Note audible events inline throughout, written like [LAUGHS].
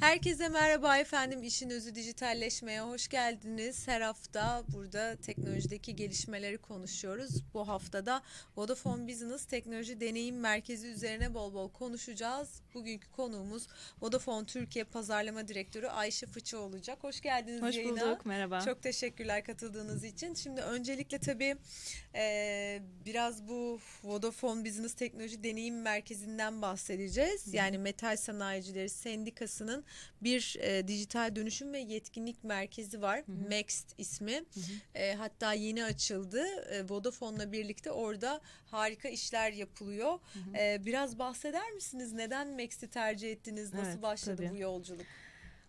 Herkese merhaba efendim. İşin özü dijitalleşmeye hoş geldiniz. Her hafta burada teknolojideki gelişmeleri konuşuyoruz. Bu haftada Vodafone Business Teknoloji Deneyim Merkezi üzerine bol bol konuşacağız. Bugünkü konuğumuz Vodafone Türkiye Pazarlama Direktörü Ayşe Fıçı olacak. Hoş geldiniz Hoş yayına. bulduk, merhaba. Çok teşekkürler katıldığınız için. Şimdi öncelikle tabii e, biraz bu Vodafone Business Teknoloji Deneyim Merkezi'nden bahsedeceğiz. Yani Metal Sanayicileri Sendikası'nın bir e, dijital dönüşüm ve yetkinlik merkezi var. Next ismi. E, hatta yeni açıldı. E, Vodafone'la birlikte orada harika işler yapılıyor. E, biraz bahseder misiniz? Neden Max'i tercih ettiniz? Nasıl Evet, başladı tabii. bu yolculuk?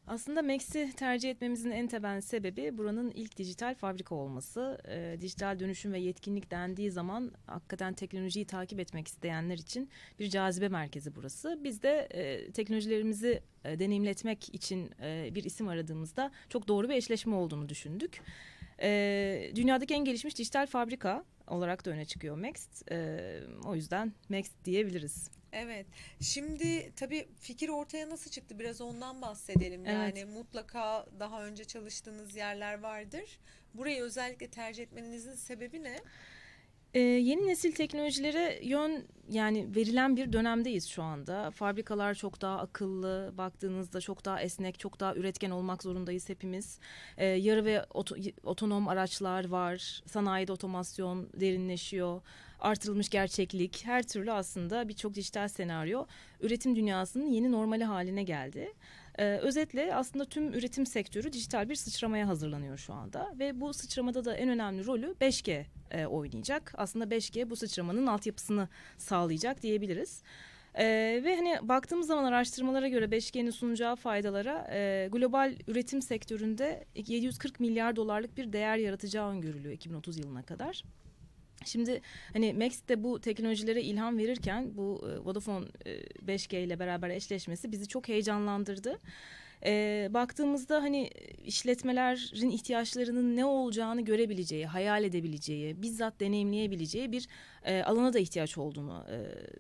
Aslında Max'i tercih etmemizin en temel sebebi buranın ilk dijital fabrika olması. Ee, dijital dönüşüm ve yetkinlik dendiği zaman hakikaten teknolojiyi takip etmek isteyenler için bir cazibe merkezi burası. Biz de e, teknolojilerimizi e, deneyimletmek için e, bir isim aradığımızda çok doğru bir eşleşme olduğunu düşündük. E, dünyadaki en gelişmiş dijital fabrika olarak da öne çıkıyor Max. E, o yüzden Max diyebiliriz. Evet. Şimdi tabii fikir ortaya nasıl çıktı? Biraz ondan bahsedelim. Evet. Yani mutlaka daha önce çalıştığınız yerler vardır. Burayı özellikle tercih etmenizin sebebi ne? Ee, yeni nesil teknolojilere yön yani verilen bir dönemdeyiz şu anda. Fabrikalar çok daha akıllı, baktığınızda çok daha esnek, çok daha üretken olmak zorundayız hepimiz. Ee, yarı ve oto- otonom araçlar var, sanayide otomasyon derinleşiyor, artırılmış gerçeklik, her türlü aslında birçok dijital senaryo üretim dünyasının yeni normali haline geldi. Ee, özetle aslında tüm üretim sektörü dijital bir sıçramaya hazırlanıyor şu anda ve bu sıçramada da en önemli rolü 5G e, oynayacak. Aslında 5G bu sıçramanın altyapısını sağlayacak diyebiliriz. Ee, ve hani baktığımız zaman araştırmalara göre 5G'nin sunacağı faydalara e, global üretim sektöründe 740 milyar dolarlık bir değer yaratacağı öngörülüyor 2030 yılına kadar. Şimdi hani Max de bu teknolojilere ilham verirken bu e, Vodafone e, 5G ile beraber eşleşmesi bizi çok heyecanlandırdı. E, baktığımızda hani işletmelerin ihtiyaçlarının ne olacağını görebileceği, hayal edebileceği, bizzat deneyimleyebileceği bir e, alana da ihtiyaç olduğunu e,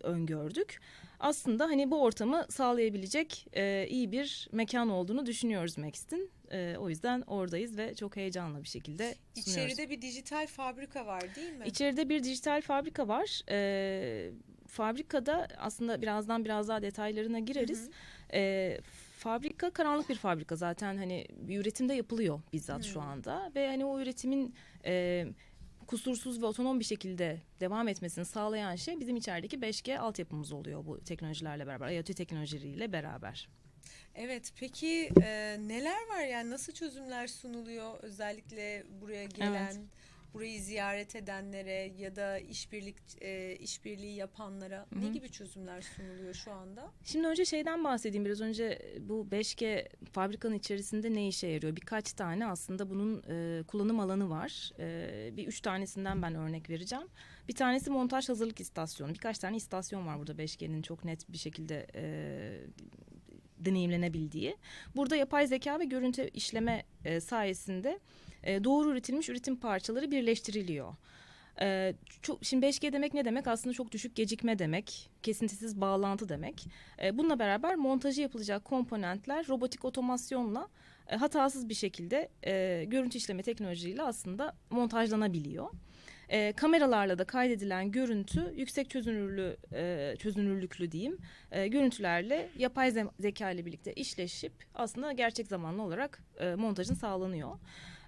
öngördük. Aslında hani bu ortamı sağlayabilecek e, iyi bir mekan olduğunu düşünüyoruz Max'in. E, o yüzden oradayız ve çok heyecanlı bir şekilde sunuyoruz. İçeride bir dijital fabrika var değil mi? İçeride bir dijital fabrika var. Ee, fabrikada aslında birazdan biraz daha detaylarına gireriz. Ee, fabrika karanlık bir fabrika zaten hani bir üretimde yapılıyor bizzat şu anda ve hani o üretimin e, kusursuz ve otonom bir şekilde devam etmesini sağlayan şey bizim içerideki 5G altyapımız oluyor bu teknolojilerle beraber, IoT teknolojileriyle beraber. Evet. Peki e, neler var yani nasıl çözümler sunuluyor özellikle buraya gelen, burayı ziyaret edenlere ya da işbirlik e, işbirliği yapanlara ne gibi çözümler sunuluyor şu anda? Şimdi önce şeyden bahsedeyim biraz önce bu 5G fabrikanın içerisinde ne işe yarıyor? Birkaç tane aslında bunun e, kullanım alanı var. E, bir üç tanesinden ben örnek vereceğim. Bir tanesi montaj hazırlık istasyonu. Birkaç tane istasyon var burada 5G'nin çok net bir şekilde e, deneyimlenebildiği. Burada yapay zeka ve görüntü işleme e, sayesinde e, doğru üretilmiş üretim parçaları birleştiriliyor. Ee, çok, şimdi 5G demek ne demek? Aslında çok düşük gecikme demek, kesintisiz bağlantı demek. Ee, bununla beraber montajı yapılacak komponentler robotik otomasyonla e, hatasız bir şekilde e, görüntü işleme teknolojisiyle aslında montajlanabiliyor. E, kameralarla da kaydedilen görüntü yüksek çözünürlü e, çözünürlüklü diyeyim e, görüntülerle yapay ze- zeka ile birlikte işleşip aslında gerçek zamanlı olarak e, montajın sağlanıyor.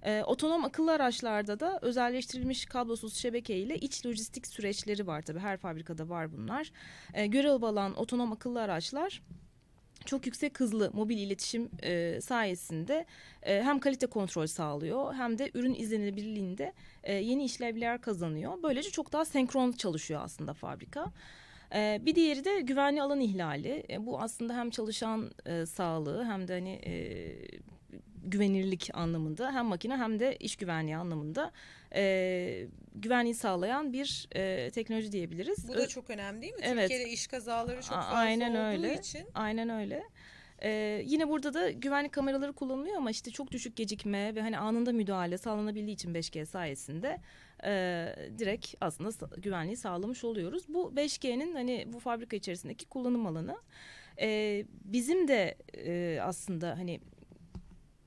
E, otonom akıllı araçlarda da özelleştirilmiş kablosuz şebeke ile iç lojistik süreçleri var tabii her fabrikada var bunlar. E, görev alan otonom akıllı araçlar çok yüksek hızlı mobil iletişim e, sayesinde e, hem kalite kontrol sağlıyor hem de ürün izlenebilirliğinde e, yeni işlevler kazanıyor. Böylece çok daha senkron çalışıyor aslında fabrika. E, bir diğeri de güvenli alan ihlali. E, bu aslında hem çalışan e, sağlığı hem de hani e, güvenirlik anlamında hem makine hem de iş güvenliği anlamında e, güvenliği sağlayan bir e, teknoloji diyebiliriz. Bu da çok önemli değil mi? Evet. Türkiye'de iş kazaları çok fazla aynen olduğu öyle. için. Aynen öyle. Ee, yine burada da güvenlik kameraları kullanılıyor ama işte çok düşük gecikme ve hani anında müdahale sağlanabildiği için 5G sayesinde e, direkt aslında güvenliği sağlamış oluyoruz. Bu 5G'nin hani bu fabrika içerisindeki kullanım alanı. E, bizim de e, aslında hani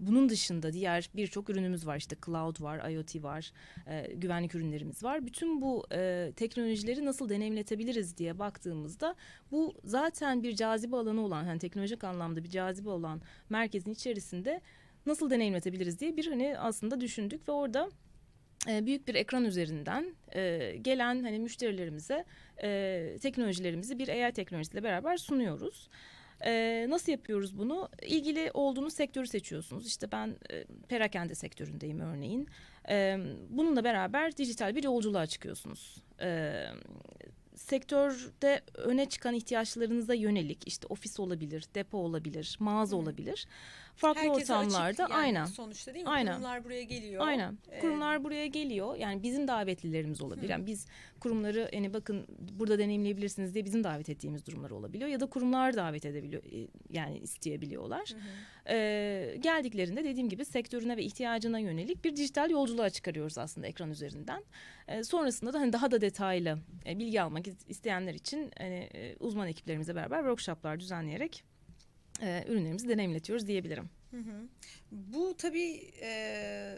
bunun dışında diğer birçok ürünümüz var işte cloud var, IoT var, e, güvenlik ürünlerimiz var. Bütün bu e, teknolojileri nasıl deneyimletebiliriz diye baktığımızda bu zaten bir cazibe alanı olan, hani teknolojik anlamda bir cazibe olan merkezin içerisinde nasıl deneyimletebiliriz diye bir hani aslında düşündük ve orada e, büyük bir ekran üzerinden e, gelen hani müşterilerimize e, teknolojilerimizi bir AI teknolojisiyle beraber sunuyoruz. E, nasıl yapıyoruz bunu? İlgili olduğunuz sektörü seçiyorsunuz. İşte ben e, perakende sektöründeyim örneğin. E, bununla beraber dijital bir yolculuğa çıkıyorsunuz. E, sektörde öne çıkan ihtiyaçlarınıza yönelik işte ofis olabilir, depo olabilir, mağaza Hı. olabilir. Farklı Herkese açık ortamlarda yani aynen. sonuçta değil mi? Aynen. Kurumlar buraya geliyor. Aynen. Ee, Kurumlar buraya geliyor. Yani bizim davetlilerimiz olabilir. Hı. Yani biz kurumları yani bakın burada deneyimleyebilirsiniz diye bizim davet ettiğimiz durumlar olabiliyor ya da kurumlar davet edebiliyor e, yani isteyebiliyorlar. Hı hı. Ee, geldiklerinde dediğim gibi sektörüne ve ihtiyacına yönelik bir dijital yolculuğa çıkarıyoruz aslında ekran üzerinden. Ee, sonrasında da hani daha da detaylı e, bilgi almak is- isteyenler için hani, e, uzman ekiplerimizle beraber workshoplar düzenleyerek e, ürünlerimizi deneyimletiyoruz diyebilirim. Hı hı. Bu tabii e,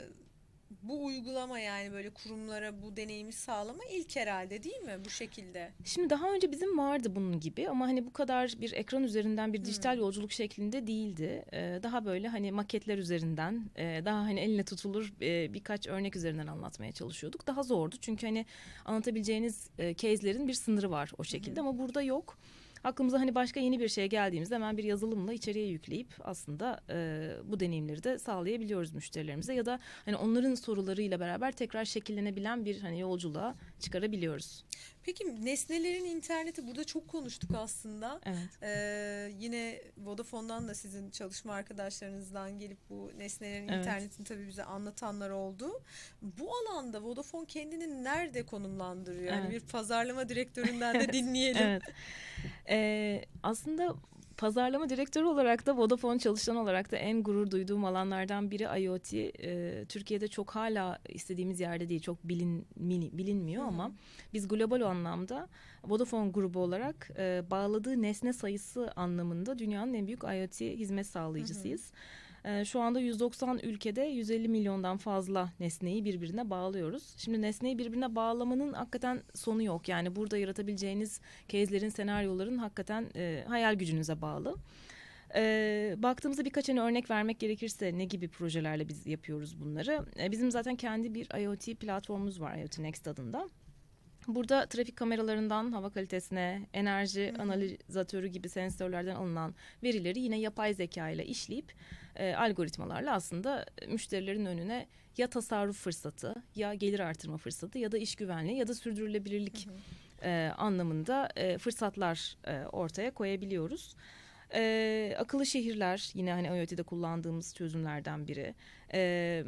bu uygulama yani böyle kurumlara bu deneyimi sağlama ilk herhalde değil mi bu şekilde? Şimdi daha önce bizim vardı bunun gibi ama hani bu kadar bir ekran üzerinden bir dijital Hmm. yolculuk şeklinde değildi. Ee, daha böyle hani maketler üzerinden e, daha hani eline tutulur e, birkaç örnek üzerinden anlatmaya çalışıyorduk. Daha zordu çünkü hani anlatabileceğiniz e, case'lerin bir sınırı var o şekilde ama burada yok. Aklımıza hani başka yeni bir şey geldiğimizde hemen bir yazılımla içeriye yükleyip aslında e, bu deneyimleri de sağlayabiliyoruz müşterilerimize ya da hani onların sorularıyla beraber tekrar şekillenebilen bir hani yolculuğa çıkarabiliyoruz. Peki nesnelerin interneti burada çok konuştuk aslında. Evet. Ee, yine Vodafone'dan da sizin çalışma arkadaşlarınızdan gelip bu nesnelerin Evet. internetini tabii bize anlatanlar oldu. Bu alanda Vodafone kendini nerede konumlandırıyor? Yani Evet. bir pazarlama direktöründen de [LAUGHS] dinleyelim. Evet. Ee, aslında pazarlama direktörü olarak da Vodafone çalışan olarak da en gurur duyduğum alanlardan biri IoT. Ee, Türkiye'de çok hala istediğimiz yerde değil, çok bilin, mini- bilinmiyor ama biz global anlamda Vodafone grubu olarak e, bağladığı nesne sayısı anlamında dünyanın en büyük IoT hizmet sağlayıcısıyız. Ee, Şu anda 190 ülkede 150 milyondan fazla nesneyi birbirine bağlıyoruz. Şimdi nesneyi birbirine bağlamanın hakikaten sonu yok. Yani burada yaratabileceğiniz case'lerin, senaryoların hakikaten e, hayal gücünüze bağlı. Ee, baktığımızda birkaç hani örnek vermek gerekirse ne gibi projelerle biz yapıyoruz bunları. Ee, bizim zaten kendi bir IoT platformumuz var IoT Next adında. Burada trafik kameralarından hava kalitesine, enerji analizatörü gibi sensörlerden alınan verileri yine yapay zeka ile işleyip e, algoritmalarla aslında müşterilerin önüne ya tasarruf fırsatı, ya gelir artırma fırsatı ya da iş güvenliği ya da sürdürülebilirlik Hı hı. e, anlamında e, fırsatlar e, ortaya koyabiliyoruz. E, akıllı şehirler yine hani IoT'de kullandığımız çözümlerden biri. E,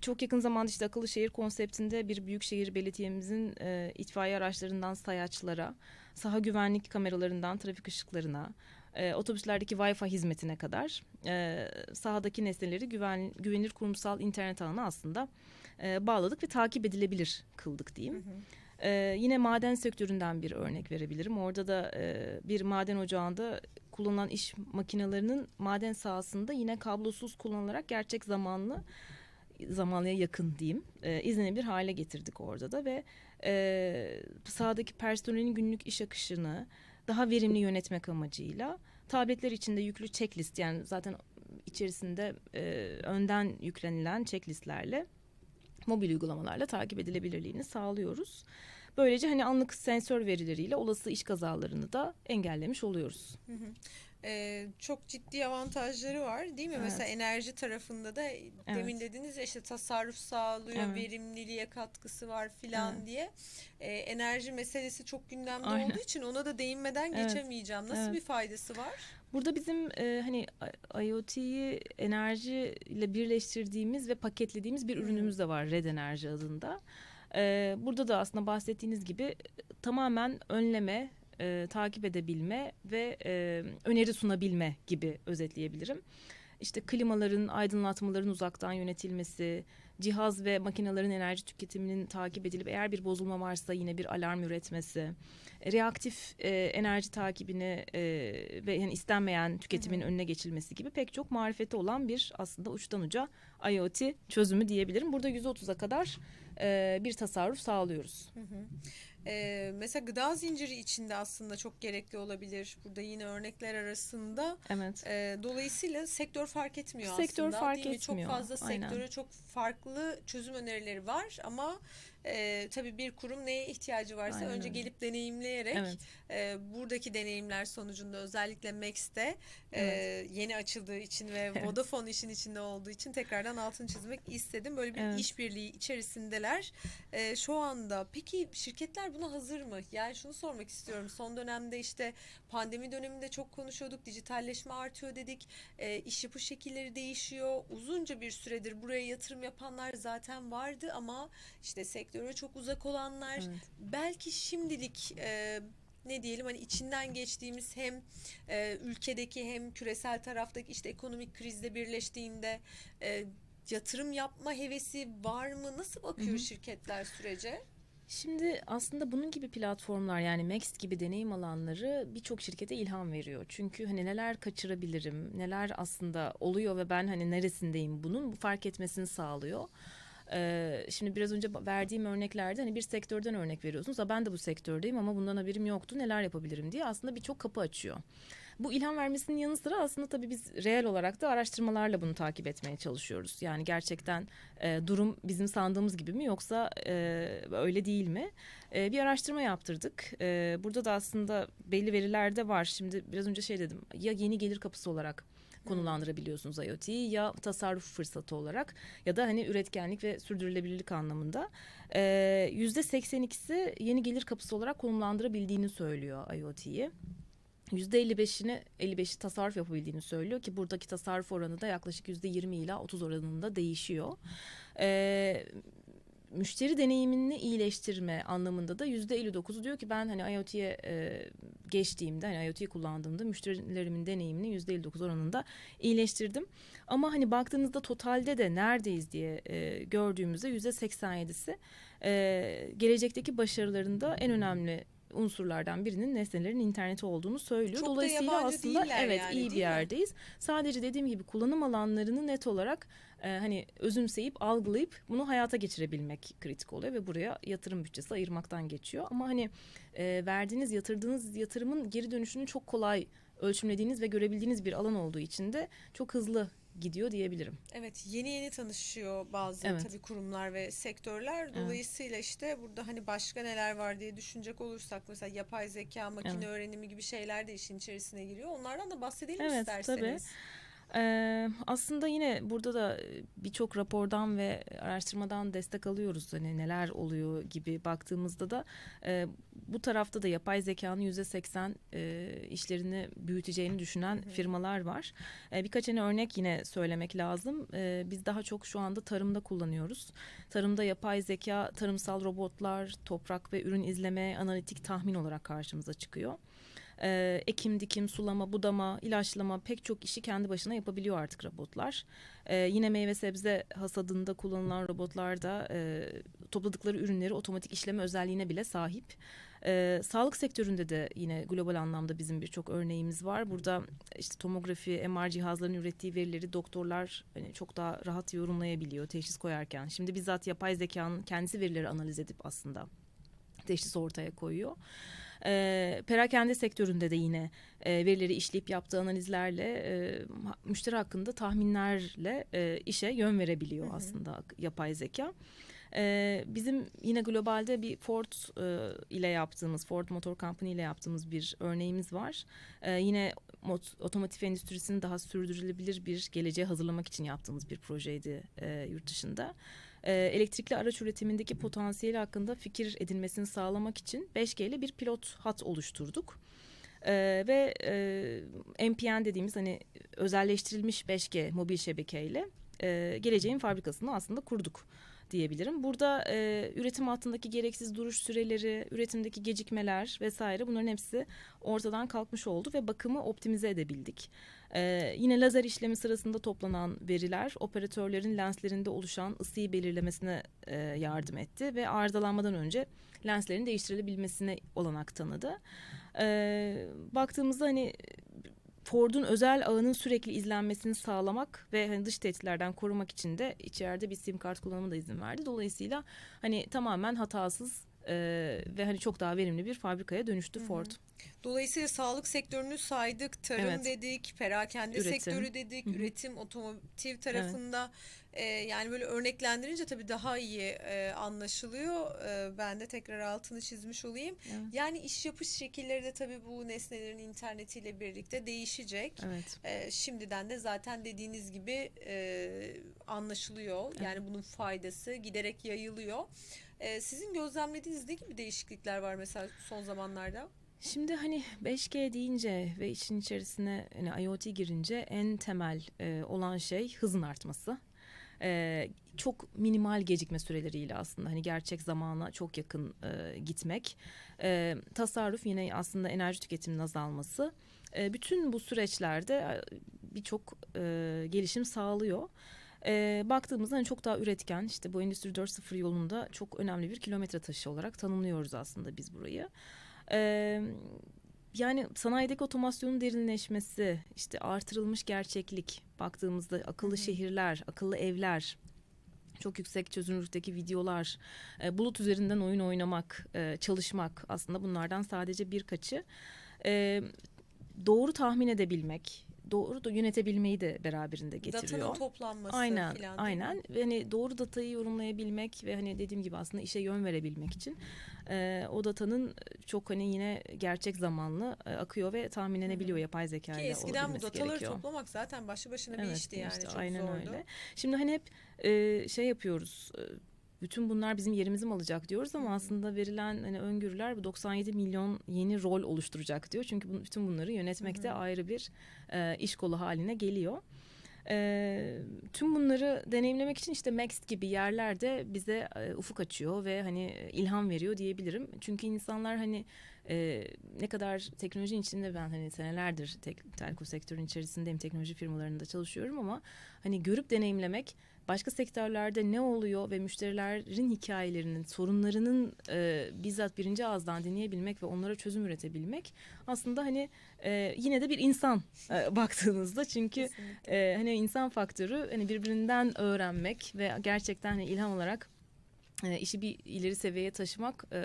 çok yakın zamanda işte akıllı şehir konseptinde bir büyükşehir belediyemizin e, itfaiye araçlarından sayaçlara, saha güvenlik kameralarından trafik ışıklarına, e, otobüslerdeki Wi-Fi hizmetine kadar e, sahadaki nesneleri güven, güvenilir kurumsal internet ağına aslında e, bağladık ve takip edilebilir kıldık diyeyim. Hı hı. Ee, yine maden sektöründen bir örnek verebilirim. Orada da e, bir maden ocağında kullanılan iş makinelerinin maden sahasında yine kablosuz kullanılarak gerçek zamanlı zamanlıya yakın diyeyim e, izlenebilir hale getirdik orada da ve e, sahadaki personelin günlük iş akışını daha verimli yönetmek amacıyla tabletler içinde yüklü checklist yani zaten içerisinde e, önden yüklenilen checklistlerle mobil uygulamalarla takip edilebilirliğini sağlıyoruz. Böylece hani anlık sensör verileriyle olası iş kazalarını da engellemiş oluyoruz. Hı hı. Ee, çok ciddi avantajları var değil mi? Evet. Mesela enerji tarafında da demin dediniz ya işte tasarruf sağlıyor, Evet. verimliliğe katkısı var filan Evet. diye. Ee, enerji meselesi çok gündemde Aynen. olduğu için ona da değinmeden Evet. geçemeyeceğim. Nasıl Evet. bir faydası var? Burada bizim e, hani IoT'yi enerji ile birleştirdiğimiz ve paketlediğimiz bir ürünümüz de var Red Enerji adında. E, burada da aslında bahsettiğiniz gibi e, tamamen önleme, e, takip edebilme ve e, öneri sunabilme gibi özetleyebilirim. İşte klimaların, aydınlatmaların uzaktan yönetilmesi, cihaz ve makinelerin enerji tüketiminin takip edilip eğer bir bozulma varsa yine bir alarm üretmesi, reaktif e, enerji takibini e, ve yani istenmeyen tüketimin önüne geçilmesi gibi pek çok marifeti olan bir aslında uçtan uca IoT çözümü diyebilirim. Burada %30'a kadar e, bir tasarruf sağlıyoruz. Ee, mesela gıda zinciri içinde aslında çok gerekli olabilir. Burada yine örnekler arasında. Evet. Ee, dolayısıyla sektör fark etmiyor Sektör aslında. fark değil mi? etmiyor, Çok fazla aynen. sektöre çok farklı çözüm önerileri var ama e, tabii bir kurum neye ihtiyacı varsa Aynen önce gelip deneyimleyerek Evet. e, buradaki deneyimler sonucunda özellikle Max'te e, yeni açıldığı için ve Evet. Vodafone işin içinde olduğu için tekrardan altını çizmek istedim. Böyle bir Evet. işbirliği içerisindeler e, şu anda. Peki şirketler buna hazır mı? Yani şunu sormak istiyorum. Son dönemde işte pandemi döneminde çok konuşuyorduk. Dijitalleşme artıyor dedik. E, iş yapış şekilleri değişiyor. Uzunca bir süredir buraya yatırım yapanlar zaten vardı ama işte sektöre çok uzak olanlar Evet. belki şimdilik e, ne diyelim hani içinden geçtiğimiz hem e, ülkedeki hem küresel taraftaki işte ekonomik krizle birleştiğinde e, yatırım yapma hevesi var mı? Nasıl bakıyor Hı hı. şirketler sürece? Şimdi aslında bunun gibi platformlar yani Max gibi deneyim alanları birçok şirkete ilham veriyor. Çünkü hani neler kaçırabilirim, neler aslında oluyor ve ben hani neresindeyim bunun bu fark etmesini sağlıyor. Şimdi biraz önce verdiğim örneklerde hani bir sektörden örnek veriyorsunuz. Ha ben de bu sektördeyim ama bundan haberim yoktu. Neler yapabilirim diye aslında birçok kapı açıyor. Bu ilham vermesinin yanı sıra aslında tabii biz reel olarak da araştırmalarla bunu takip etmeye çalışıyoruz. Yani gerçekten e, durum bizim sandığımız gibi mi yoksa e, öyle değil mi? E, bir araştırma yaptırdık. E, burada da aslında belli veriler de var. Şimdi biraz önce şey dedim ya yeni gelir kapısı olarak konulandırabiliyorsunuz IoT'yi ya tasarruf fırsatı olarak ya da hani üretkenlik ve sürdürülebilirlik anlamında. E, Yüzde 82'si yeni gelir kapısı olarak konumlandırabildiğini söylüyor IoT'yi. %55'ini 55'i tasarruf yapabildiğini söylüyor ki buradaki tasarruf oranı da yaklaşık %20 ila 30 oranında değişiyor. Ee, müşteri deneyimini iyileştirme anlamında da %59'u diyor ki ben hani IoT'ye e, geçtiğimde hani IoT'yi kullandığımda müşterilerimin deneyimini %59 oranında iyileştirdim. Ama hani baktığınızda totalde de neredeyiz diye e, gördüğümüzde %87'si e, gelecekteki başarılarında en önemli unsurlardan birinin nesnelerin interneti olduğunu söylüyor. Çok Dolayısıyla aslında evet yani, iyi bir mi? yerdeyiz. Sadece dediğim gibi kullanım alanlarını net olarak e, hani özümseyip algılayıp bunu hayata geçirebilmek kritik oluyor ve buraya yatırım bütçesi ayırmaktan geçiyor. Ama hani e, verdiğiniz yatırdığınız yatırımın geri dönüşünü çok kolay ölçümlediğiniz ve görebildiğiniz bir alan olduğu için de çok hızlı gidiyor diyebilirim. Evet yeni yeni tanışıyor bazı Evet. tabii kurumlar ve sektörler. Dolayısıyla işte burada hani başka neler var diye düşünecek olursak mesela yapay zeka, makine Evet. öğrenimi gibi şeyler de işin içerisine giriyor. Onlardan da bahsedelim Evet, isterseniz. Ee, aslında yine burada da birçok rapordan ve araştırmadan destek alıyoruz. Hani neler oluyor gibi baktığımızda da e, bu tarafta da yapay zekanın yüzde seksen işlerini büyüteceğini düşünen firmalar var. E, birkaç tane örnek yine söylemek lazım. E, biz daha çok şu anda tarımda kullanıyoruz. Tarımda yapay zeka, tarımsal robotlar, toprak ve ürün izleme, analitik tahmin olarak karşımıza çıkıyor. Ee, ekim, dikim, sulama, budama, ilaçlama pek çok işi kendi başına yapabiliyor artık robotlar. Ee, yine meyve sebze hasadında kullanılan robotlar da e, topladıkları ürünleri otomatik işleme özelliğine bile sahip. Ee, sağlık sektöründe de yine global anlamda bizim birçok örneğimiz var. Burada işte tomografi, MR cihazlarının ürettiği verileri doktorlar hani çok daha rahat yorumlayabiliyor teşhis koyarken. Şimdi bizzat yapay zekanın kendisi verileri analiz edip aslında teşhis ortaya koyuyor. E, perakende sektöründe de yine e, verileri işleyip yaptığı analizlerle e, müşteri hakkında tahminlerle e, işe yön verebiliyor Hı hı. aslında yapay zeka. E, bizim yine globalde bir Ford e, ile yaptığımız Ford Motor Company ile yaptığımız bir örneğimiz var. E, yine mot- otomotiv endüstrisini daha sürdürülebilir bir geleceğe hazırlamak için yaptığımız bir projeydi e, yurt dışında. E, elektrikli araç üretimindeki potansiyeli hakkında fikir edinmesini sağlamak için 5G ile bir pilot hat oluşturduk. E, ve e, MPN dediğimiz hani özelleştirilmiş 5G mobil şebekeyle e, geleceğin fabrikasını aslında kurduk diyebilirim. Burada e, üretim hattındaki gereksiz duruş süreleri, üretimdeki gecikmeler vesaire bunların hepsi ortadan kalkmış oldu ve bakımı optimize edebildik. Ee, yine lazer işlemi sırasında toplanan veriler operatörlerin lenslerinde oluşan ısıyı belirlemesine e, yardım etti ve arızalanmadan önce lenslerin değiştirilebilmesine olanak tanıdı. Ee, baktığımızda hani Ford'un özel ağının sürekli izlenmesini sağlamak ve hani dış tehditlerden korumak için de içeride bir sim kart kullanımı da izin verdi. Dolayısıyla hani tamamen hatasız e, ve hani çok daha verimli bir fabrikaya dönüştü Ford. Dolayısıyla sağlık sektörünü saydık, tarım Evet. dedik, perakende Üretim. sektörü dedik, Hı hı. üretim, otomotiv tarafında e, yani böyle örneklendirince tabii daha iyi e, anlaşılıyor. E, ben de tekrar altını çizmiş olayım. Evet. Yani iş yapış şekilleri de tabii bu nesnelerin internetiyle birlikte değişecek. Evet. E, şimdiden de zaten dediğiniz gibi e, anlaşılıyor. Yani bunun faydası giderek yayılıyor. E, sizin gözlemlediğiniz ne gibi değişiklikler var mesela son zamanlarda? Şimdi hani 5G deyince ve işin içerisine hani IoT girince en temel e, olan şey hızın artması. E, çok minimal gecikme süreleriyle aslında hani gerçek zamana çok yakın e, gitmek. E, tasarruf yine aslında enerji tüketiminin azalması. E, bütün bu süreçlerde e, birçok e, gelişim sağlıyor. E, baktığımızda hani çok daha üretken işte bu Endüstri 4.0 yolunda çok önemli bir kilometre taşı olarak tanımlıyoruz aslında biz burayı. Ee, yani sanayideki otomasyonun derinleşmesi, işte artırılmış gerçeklik, baktığımızda akıllı şehirler, akıllı evler, çok yüksek çözünürlükteki videolar, e, bulut üzerinden oyun oynamak, e, çalışmak aslında bunlardan sadece birkaçı. E, doğru tahmin edebilmek, doğru da yönetebilmeyi de beraberinde getiriyor. Datanın toplanması Aynen, falan. aynen. Hani doğru datayı yorumlayabilmek ve hani dediğim gibi aslında işe yön verebilmek için e, o datanın çok hani yine gerçek zamanlı e, akıyor ve tahminlenebiliyor yapay zeka Ki ile eskiden bu dataları gerekiyor. toplamak zaten başlı başına bir işti yani işte çok aynen zordu. öyle. Şimdi hani hep e, şey yapıyoruz. e, bütün bunlar bizim yerimizi mi alacak diyoruz ama aslında verilen hani öngörüler bu 97 milyon yeni rol oluşturacak diyor. Çünkü bu- bütün bunları yönetmekte ayrı bir e, iş kolu haline geliyor. E, tüm bunları deneyimlemek için işte Maxt gibi yerlerde bize e, ufuk açıyor ve hani e, ilham veriyor diyebilirim. Çünkü insanlar hani e, ne kadar teknolojinin içinde ben hani senelerdir tek, telko sektörün içerisindeyim teknoloji firmalarında çalışıyorum ama hani görüp deneyimlemek başka sektörlerde ne oluyor ve müşterilerin hikayelerinin sorunlarının e, bizzat birinci ağızdan dinleyebilmek ve onlara çözüm üretebilmek aslında hani e, yine de bir insan e, [LAUGHS] baktığınızda çünkü Kesinlikle. e, hani insan faktörü hani birbirinden öğrenmek ve gerçekten hani ilham olarak işi bir ileri seviyeye taşımak e,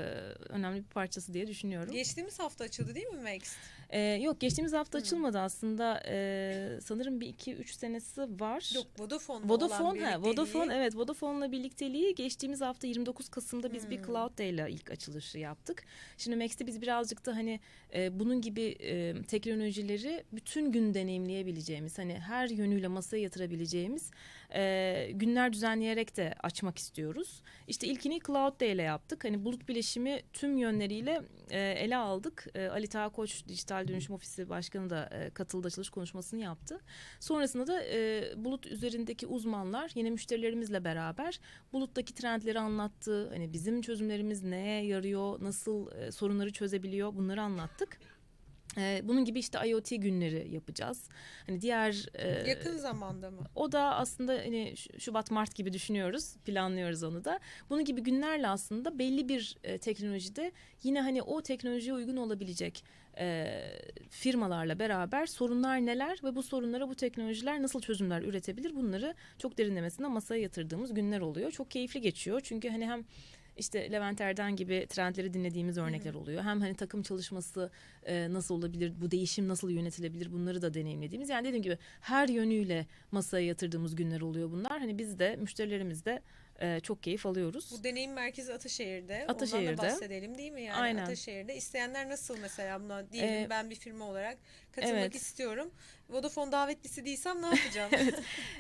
önemli bir parçası diye düşünüyorum. Geçtiğimiz hafta açıldı değil mi Max? E, yok geçtiğimiz hafta açılmadı aslında e, sanırım bir iki üç senesi var. Yok Vodafone Vodafone ha Vodafone evet Vodafone'la birlikteliği geçtiğimiz hafta 29 Kasım'da biz bir Hmm. Cloud Day ile ilk açılışı yaptık. Şimdi Max'te biz birazcık da hani e, bunun gibi e, teknolojileri bütün gün deneyimleyebileceğimiz hani her yönüyle masaya yatırabileceğimiz e, günler düzenleyerek de açmak istiyoruz. İşte ilkini Cloud ile yaptık. Hani bulut bileşimi tüm yönleriyle e, ele aldık. E, Ali Taha Koç Dijital Dönüşüm Ofisi Başkanı da e, katıldı açılış konuşmasını yaptı. Sonrasında da e, bulut üzerindeki uzmanlar yine müşterilerimizle beraber buluttaki trendleri anlattı. Hani bizim çözümlerimiz neye yarıyor, nasıl e, sorunları çözebiliyor bunları anlattık. E, bunun gibi işte IoT günleri yapacağız. Hani diğer e, Yakın zamanda mı? o da aslında hani Şubat Mart gibi düşünüyoruz, planlıyoruz onu da. Bunun gibi günlerle aslında belli bir e, teknolojide yine hani o teknolojiye uygun olabilecek e, firmalarla beraber sorunlar neler ve bu sorunlara bu teknolojiler nasıl çözümler üretebilir bunları çok derinlemesine masaya yatırdığımız günler oluyor. Çok keyifli geçiyor çünkü hani hem işte Levent Erden gibi trendleri dinlediğimiz örnekler oluyor. Hem hani takım çalışması e, nasıl olabilir, bu değişim nasıl yönetilebilir bunları da deneyimlediğimiz. Yani dediğim gibi her yönüyle masaya yatırdığımız günler oluyor bunlar. Hani biz de müşterilerimiz de e, çok keyif alıyoruz. Bu deneyim merkezi Ataşehir'de. Ondan Ataşehir'de. da bahsedelim değil mi? Yani Aynen. Ataşehir'de. İsteyenler nasıl mesela buna diyelim Ee, ben bir firma olarak katılmak evet. istiyorum. Vodafone davetlisi değilsem ne yapacağım? [LAUGHS]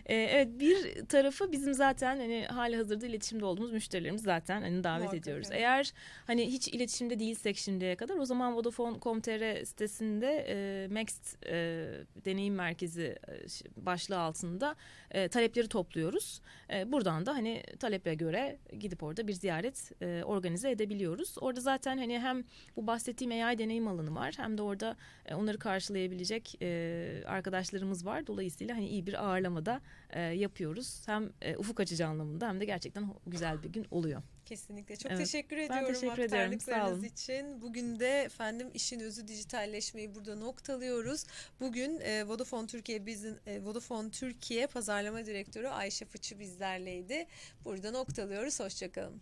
Ee, evet bir tarafı bizim zaten hani hali hazırda iletişimde olduğumuz müşterilerimiz zaten hani davet Muhakkak, ediyoruz. evet. Eğer hani hiç iletişimde değilsek şimdiye kadar o zaman Vodafone.com.tr sitesinde e, Maxt e, deneyim merkezi e, başlığı altında e, talepleri topluyoruz. E, buradan da hani talebe göre gidip orada bir ziyaret e, organize edebiliyoruz. Orada zaten hani hem bu bahsettiğim AI deneyim alanı var hem de orada e, onları karşılayabilecek e, arkadaşlarımız var. Dolayısıyla hani iyi bir ağırlamada e, yapıyoruz. Hem e, ufuk açıcı anlamında hem de gerçekten güzel bir gün oluyor. Kesinlikle. Çok Evet. teşekkür Ben ediyorum teşekkür ederim. Sağ aktardıklarınız olun. için. Bugün de efendim işin özü dijitalleşmeyi burada noktalıyoruz. Bugün e, Vodafone Türkiye bizim e, Vodafone Türkiye Pazarlama Direktörü Ayşe Fıçı bizlerleydi. Burada noktalıyoruz. Hoşçakalın.